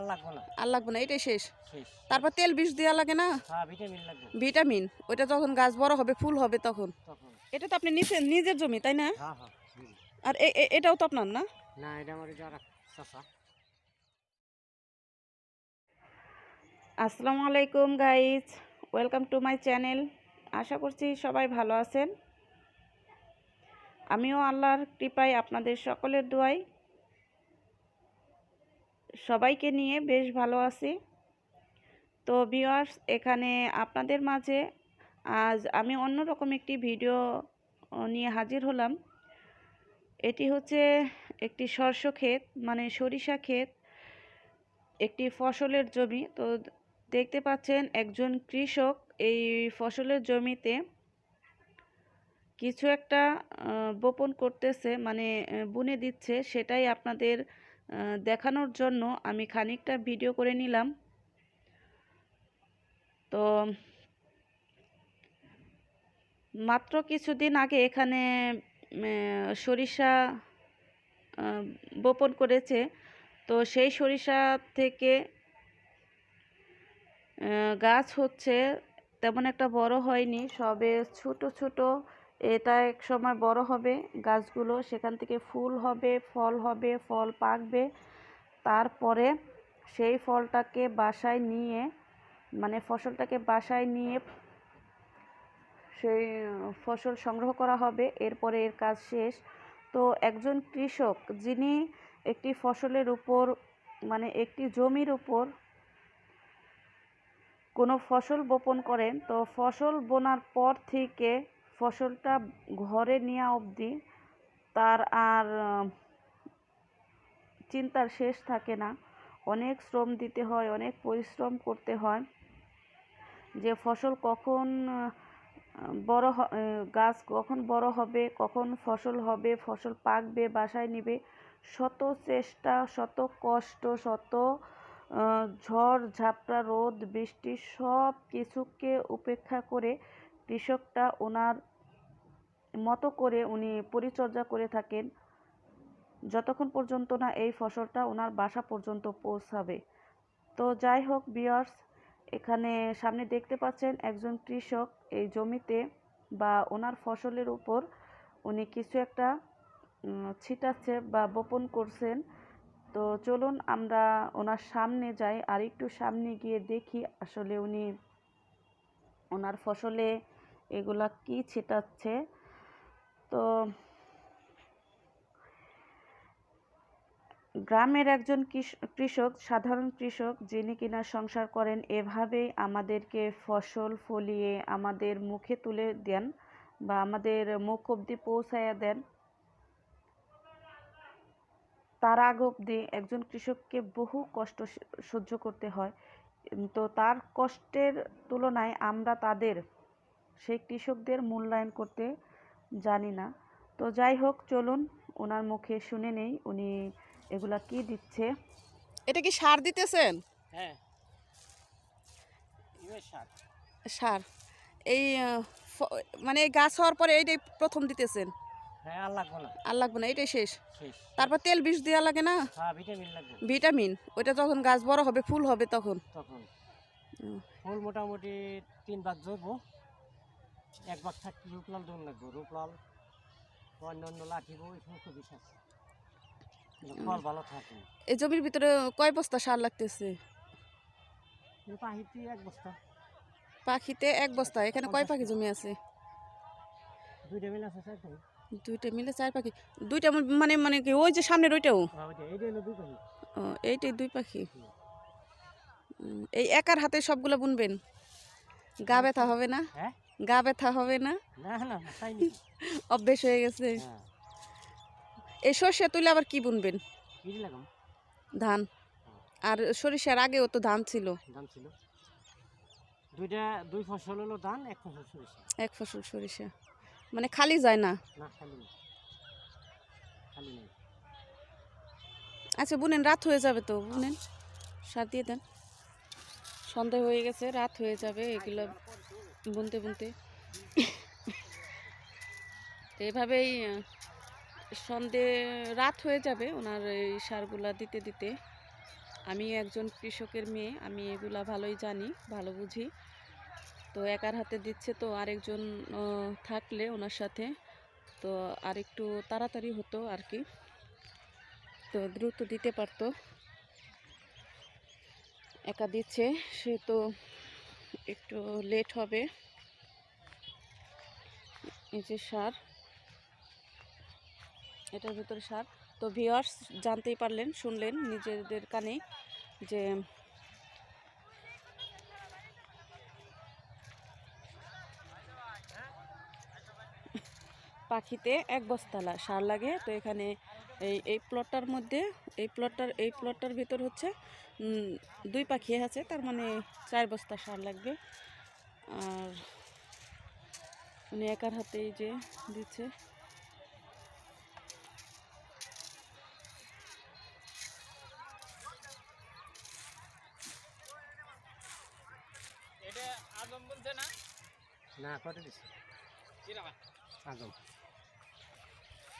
আর লাগবো না। আর লাগবে না এটাই শেষ। তারপর তেল বিষ দেওয়া লাগে না? হ্যাঁ ভিটামিন ওইটা যখন গাছ বড় হবে ফুল হবে তখন। এটা তো আপনি নিজে নিজের জমি তাই না? হ্যাঁ হ্যাঁ। আর এটাও তো আপনার না? না এটা আমার আসসালামু আলাইকুম guys welcome to my channel আশা করছি সবাই ভালো আছেন। আমিও আল্লাহর কৃপায় আপনাদের সকলের দোয়াই সবাইকে নিয়ে বেশ ভালো আছি। তো ভিউয়ার্স এখানে আপনাদের মাঝে আজ আমি অন্যরকম একটি ভিডিও নিয়ে হাজির হলাম। এটি হচ্ছে একটি শস্য ক্ষেত মানে সরিষা ক্ষেত, একটি ফসলের জমি। তো দেখতে পাচ্ছেন একজন কৃষক এই ফসলের জমিতে কিছু একটা বপন করতেছে মানে বুনে দিচ্ছে। সেটাই আপনাদের দেখানোর জন্য আমি খানিকটা ভিডিও করে নিলাম। তো, মাত্র কিছুদিন আগে এখানে সরিষা বপন করেছে। তো সেই সরিষা থেকে গাছ হচ্ছে, তেমন একটা বড় হয়নি, সবে ছোট ছোট এটা এক সময় বড় হবে, গাছগুলো সেখান থেকে ফুল হবে, ফল হবে, ফল পাকবে। তারপরে সেই ফলটাকে বাসায় নিয়ে মানে ফসলটাকে বাসায় নিয়ে সেই ফসল সংগ্রহ করা হবে, এরপরে এর কাজ শেষ। তো একজন কৃষক যিনি একটি ফসলের উপর মানে একটি জমির উপর কোনো ফসল বপন করেন, তো ফসল বোনার পর থেকে ফসলটা ঘরে নেওয়া অবধি তার আর চিন্তার শেষ থাকে না। অনেক শ্রম দিতে হয়, অনেক পরিশ্রম করতে হয়। যে ফসল কখন বড় গাছ কখন বড় হবে, কখন ফসল হবে, ফসল পাকবে, বাসায় নিবে, শত চেষ্টা, শত কষ্ট, শত ঝড়, ঝাপটা, রোদ, বৃষ্টি সব কিছুকে উপেক্ষা করে কৃষকটা ওনার মতো করে উনি পরিচর্যা করে থাকেন। যতক্ষণ পর্যন্ত না এই ফসলটা ওনার বাসা পর্যন্ত পৌঁছাবে। তো যাই হোক বিয়ার্স এখানে সামনে দেখতে পাচ্ছেন একজন কৃষক এই জমিতে বা ওনার ফসলের উপর উনি কিছু একটা ছিটাচ্ছে বা বপন করছেন। তো চলুন আমরা ওনার সামনে যাই আর একটু সামনে গিয়ে দেখি আসলে উনি ওনার ফসলে এগুলা কি ছিটাচ্ছে। তো গ্রামের একজন কৃষক, সাধারণ কৃষক, যিনি কিনা সংসার করেন, এভাবেই আমাদেরকে ফসল ফলিয়ে আমাদের মুখে তুলে দেন বা আমাদের মুখ অবধি পৌঁছাইয়া দেন। তার আগ অবধি একজন কৃষককে বহু কষ্ট সহ্য করতে হয়। তো তার কষ্টের তুলনায় আমরা তাদের, সেই কৃষকদের মূল্যায়ন করতে জানি না। তো যাই হোক চলুন ওনার মুখে শুনে নেই উনি এগুলা কি দিচ্ছে। এটা কি সার দিতেছেন? হ্যাঁ। সার। সার। এই মানে এই গাছ হওয়ার পরে এইটাই প্রথম দিতেছেন? হ্যাঁ আর লাগবো না। আর লাগবে না এটাই শেষ? তারপর তেল বিষ দেওয়া লাগে না? হ্যাঁ ভিটামিন লাগবে। ভিটামিন? ওইটা যখন গাছ বড় হবে ফুল হবে তখন? তখন। ফুল মোটামুটি তিন ভাগ ধরবো। এক ভাগ থাকতে রূপলাল দৌড় লাগবো। রূপলাল অন্য অন্য লাঠিবো এই সমস্ত বিষ আছে। ফল ভালো থাকে এই জমির ভিতরে কয় বস্তা সার লাগতেছে? পাহিতি এক বস্তা। পাখিতে এক বস্তা এখানে কয় পাখি জমি আছে? দুইটা মিল আছে দুইটা মিলে চার পাখি। দুইটা মানে মানে কি ওই যে সামনের ওইটাও? হ্যাঁ ও এইটাই দুই পাখি? এই একার হাতে সবগুলো বুনবেন? গা ব্যথা হবে না? হ্যাঁ? গা ব্যথা হবে না? অভ্যেস হয়ে গেছে। হ্যাঁ। এই সর্ষে তুলে আবার কি বুনবেন? ধান। আর সরিষার আগেও তো ধান ছিল। ধান ছিল। দুইটা দুই ফসল হলো ধান এক ফসল সরিষা। এক ফসল সরিষা। মানে খালি যায় না? না খালি নেই। খালি নেই। আচ্ছা বুনেন রাত হয়ে যাবে তো বুনেন। সার দিয়ে দেন। সন্ধ্যা হয়ে গেছে রাত হয়ে যাবে এগুলো বুনতে বুনতে। এভাবেই সন্ধে রাত হয়ে যাবে ওনার এই সারগুলা দিতে দিতে। আমি একজন কৃষকের মেয়ে, আমি এগুলা ভালোই জানি, ভালো বুঝি। তো একার হাতে দিচ্ছে তো আরেকজন থাকলে ওনার সাথে। তো আর একটু তাড়াতাড়ি হতো আর কি। তো দ্রুত দিতে পারতো। একা দিচ্ছে, সে তো একটু লেট হবে। এই যে সার, এটার ভিতরে সার। তো ভিওয়ার্স জানতেই পারলেন, শুনলেন নিজেদের কানে যে পাখিতে এক বস্তালা সার লাগে। তো এখানে এই এই প্লটটার মধ্যে এই প্লটটার এই প্লটটার ভিতর হচ্ছে দুই পাখি আছে তার মানে চার বস্তা সার লাগবে। আর উনি একার হাতেই যে দিচ্ছে। না? না কত দিচ্ছে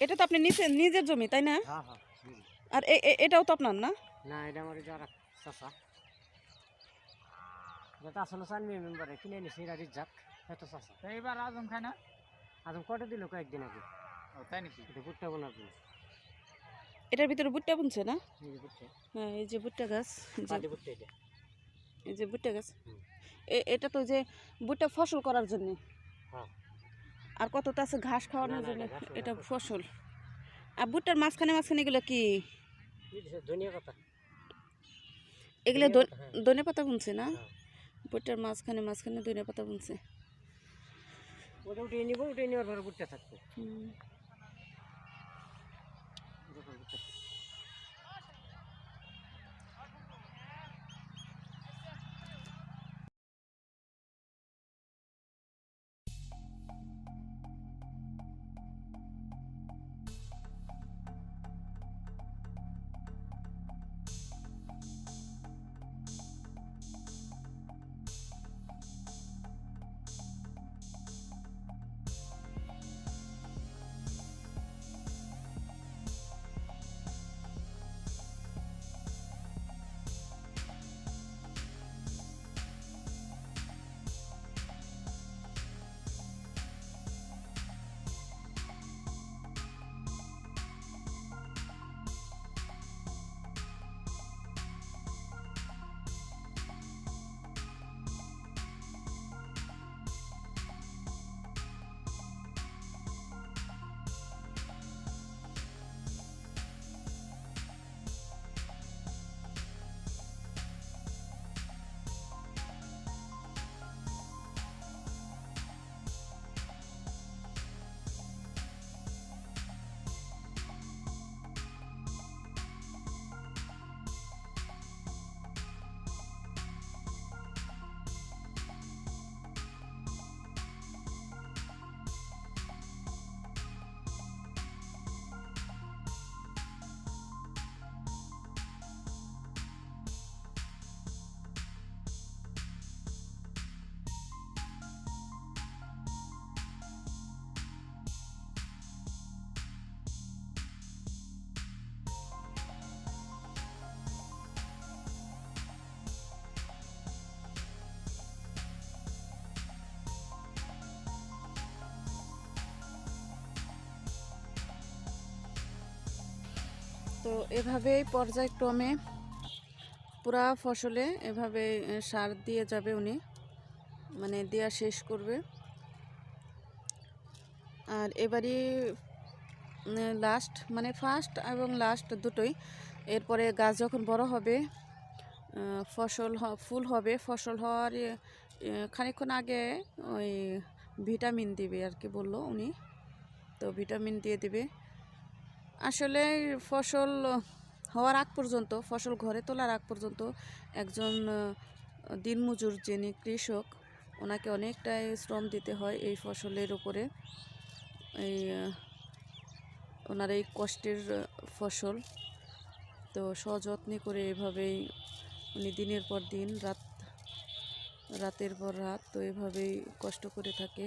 এটা তো আপনি নিজে নিজের জমি তাই না? হ্যাঁ হ্যাঁ। আর এটাও তো আপনার না? না এটা আমার যারা চাষা যেটা আসলে চান মেম্বারে কিনে নিছি এত চাষা আজম খায় না? আদম কটা দিল কয়েকদিন আগে? ও তাই নাকি? এটা ভুট্টা বোনার জন্য। এটার ভিতরে ভুট্টা বুনছে না? এই যে ভুট্টা। হ্যাঁ এই যে ভুট্টা গাছ এই যে ভুট্টা এই যে ভুট্টা গাছ। এ- এটা তো যে ভুট্টা ফসল করার জন্য। হ্যাঁ। আর কতটা আছে ঘাস খাওয়ানোর জন্য? এটা ফসল। আর ভুট্টার মাঝখানে মাঝখানে এগুলো কি? এগুলো পাতা, হ্যাঁ। ধনে পাতা বুনছে না? হ্যাঁ। ভুট্টার মাঝখানে মাঝখানে ধনে পাতা বুনছে। ওটা উঠিয়ে নিব উঠিয়ে নেওয়ার পরে ভুট্টা থাকবে। তো এভাবেই পর্যায়ক্রমে পুরা ফসলে এভাবে সার দিয়ে যাবে উনি। মানে দেওয়া শেষ করবে। আর এবারই লাস্ট মানে ফার্স্ট এবং লাস্ট দুটোই। এরপরে গাছ যখন বড় হবে ফসল ফুল হবে, ফসল হওয়ার খানিকক্ষণ আগে ওই ভিটামিন দিবে আর কি বলল উনি। তো ভিটামিন দিয়ে দিবে। আসলে ফসল হওয়ার আগ পর্যন্ত, ফসল ঘরে তোলার আগ পর্যন্ত একজন দিনমজুর যিনি কৃষক, ওনাকে অনেকটাই শ্রম দিতে হয় এই ফসলের উপরে। এই ওনার এই কষ্টের ফসল। তো সযত্নে করে এভাবেই উনি দিনের পর দিন, রাত, রাতের পর রাত তো এভাবেই কষ্ট করে থাকে।